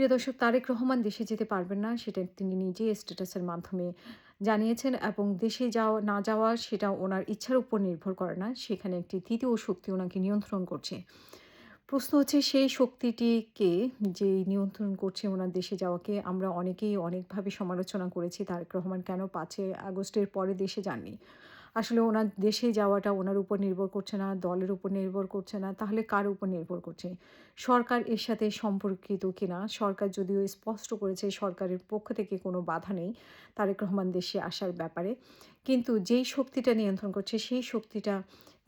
প্রিয় দর্শক, তারেক রহমান দেশে যেতে পারবেন না, সেটা তিনি নিজেই স্ট্যাটাসের মাধ্যমে জানিয়েছেন এবং দেশে যাওয়া, না যাওয়া সেটা ওনার ইচ্ছার উপর নির্ভর করে না, সেখানে একটি তৃতীয় শক্তি ওনাকে নিয়ন্ত্রণ করছে। প্রশ্ন হচ্ছে, সেই শক্তিটিকে যে নিয়ন্ত্রণ করছে ওনার দেশে যাওয়াকে? আমরা অনেকেই অনেকভাবে সমালোচনা করেছি, তারেক রহমান কেন পাঁচে আগস্টের পরে দেশে যাননি? আসলে ওনার দেশে যাওয়াটা ওনার উপর নির্ভর করছে না, দলের উপর নির্ভর করছে না, তাহলে কার উপর নির্ভর করছে? সরকার এর সাথে সম্পর্কিত কিনা? সরকার যদিও স্পষ্ট করেছে সরকারের পক্ষ থেকে কোনো বাধা নেই তারেক রহমান দেশে আসার ব্যাপারে, কিন্তু যেই শক্তিটা নিয়ন্ত্রণ করছে সেই শক্তিটা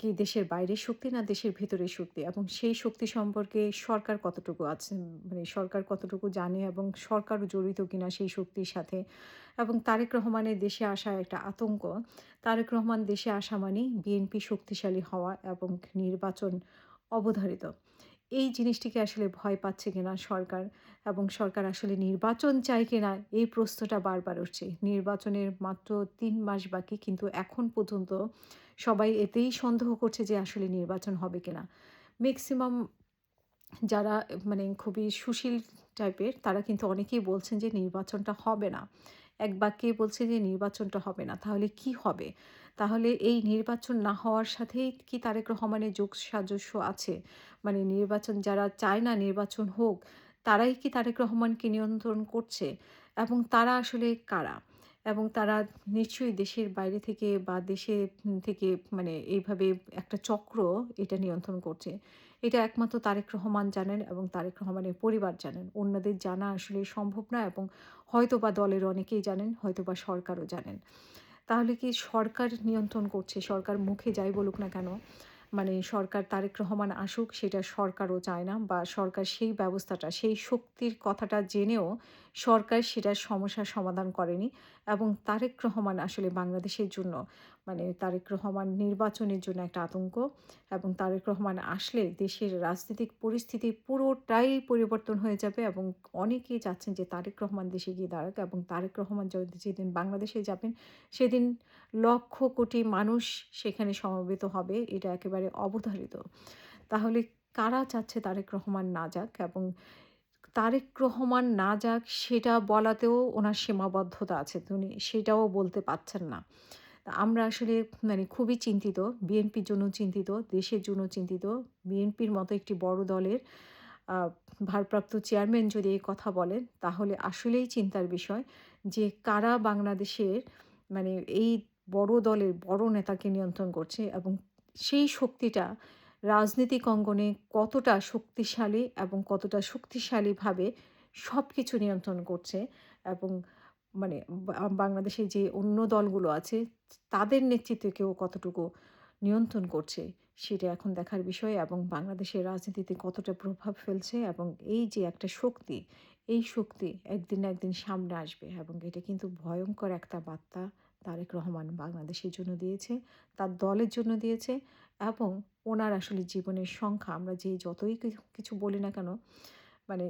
কি দেশের বাইরের শক্তি না দেশের ভেতরের শক্তি? এবং সেই শক্তি সম্পর্কে সরকার কতটুকু আছে? মানে সরকার কতটুকু জানে এবং সরকারও জড়িত কিনা সেই শক্তির সাথে? এবং তারেক রহমানের দেশে আসা একটা আতঙ্ক। তারেক রহমান দেশে আসা মানে বিএনপি শক্তিশালী হওয়া এবং নির্বাচন অবধারিত। এই জিনিসটিকে আসলে ভয় পাচ্ছে কিনা সরকার এবং সরকার আসলে নির্বাচন চায় কিনা, এই প্রশ্নটা বারবার উঠছে। নির্বাচনের মাত্র তিন মাস বাকি, কিন্তু এখন পর্যন্ত সবাই এতেই সন্দেহ করছে যে আসলে নির্বাচন হবে কিনা। ম্যাক্সিমাম যারা মানে খুবই সুশীল টাইপের তারা কিন্তু অনেকেই বলছেন যে নির্বাচনটা হবে না। এক বাক্যে বলছে যে, নির্বাচনটা হবে না, তাহলে কি হবে? তাহলে এই নির্বাচন না হওয়ার সাথেই কি তারেক রহমানের যোগ সাজস্য আছে? মানে নির্বাচন যারা চায় না নির্বাচন হোক, তারাই কি তারেক রহমানকে নিয়ন্ত্রণ করছে? এবং তারা আসলে কারা? এবং তারা নিশ্চয়ই দেশের বাইরে থেকে বা দেশে থেকে মানে এইভাবে একটা চক্র এটা নিয়ন্ত্রণ করছে। এটা একমাত্র তারেক রহমান জানেন এবং তারেক রহমানের পরিবার জানেন। অন্যদের জানা আসলে সম্ভব না এবং হয়তো বা দলের অনেকেই জানেন হয়তো বা সরকারও জানেন। তাহলে কি সরকার নিয়ন্ত্রণ করছে? সরকার মুখে যাই বলুক না কেন মানে সরকার তারেক রহমান আসুক সেটা সরকারও চায় না বা সরকার সেই ব্যবস্থাটা, সেই শক্তির কথাটা জেনেও সরকার সেটার সমস্যার সমাধান করেনি এবং তারেক রহমান আসলে বাংলাদেশের জন্য মানে তারেক রহমান নির্বাচনের জন্য একটা আতঙ্ক এবং তারেক রহমান আসলে দেশের রাজনৈতিক পরিস্থিতি পুরোটাই পরিবর্তন হয়ে যাবে এবং অনেকেই চাচ্ছেন যে তারেক রহমান দেশে গিয়ে দাঁড়াক এবং তারেক রহমান যদি যেদিন বাংলাদেশে যাবেন, সেদিন লক্ষ কোটি মানুষ সেখানে সমবেত হবে, এটা একেবারে অবধারিত। তাহলে কারা চাচ্ছে তারেক রহমান না যাক এবং তারেক রহমান না যাক, সেটা বলাতেও ওনার সীমাবদ্ধতা আছে। তিনি সেটাও বলতে পারছেন না। আমরা আসলে মানে খুবই চিন্তিত, বিএনপির জন্য চিন্তিত, দেশের জন্য চিন্তিত। বিএনপির মতো একটি বড় দলের ভারপ্রাপ্ত চেয়ারম্যান যদি এই কথা বলেন, তাহলে আসলেই চিন্তার বিষয় যে কারা বাংলাদেশের মানে এই বড় দলের বড় নেতাকে নিয়ন্ত্রণ করছে এবং সেই শক্তিটা রাজনৈতিক অঙ্গনে কতটা শক্তিশালী এবং কতটা শক্তিশালীভাবে সব কিছু নিয়ন্ত্রণ করছে এবং মানে বাংলাদেশে যে অন্য দলগুলো আছে, তাদের নেতৃত্বকেও কতটুকু নিয়ন্ত্রণ করছে, সেটা এখন দেখার বিষয় এবং বাংলাদেশের রাজনীতিতে কতটা প্রভাব ফেলছে এবং এই যে একটা শক্তি, এই শক্তি একদিন না একদিন সামনে আসবে এবং এটা কিন্তু ভয়ঙ্কর একটা বার্তা তারেক রহমান বাংলাদেশের জন্য দিয়েছে, তার দলের জন্য দিয়েছে এবং ওনার আসলে জীবনের সংখ্যা আমরা যে যতই কিছু বলি না কেন মানে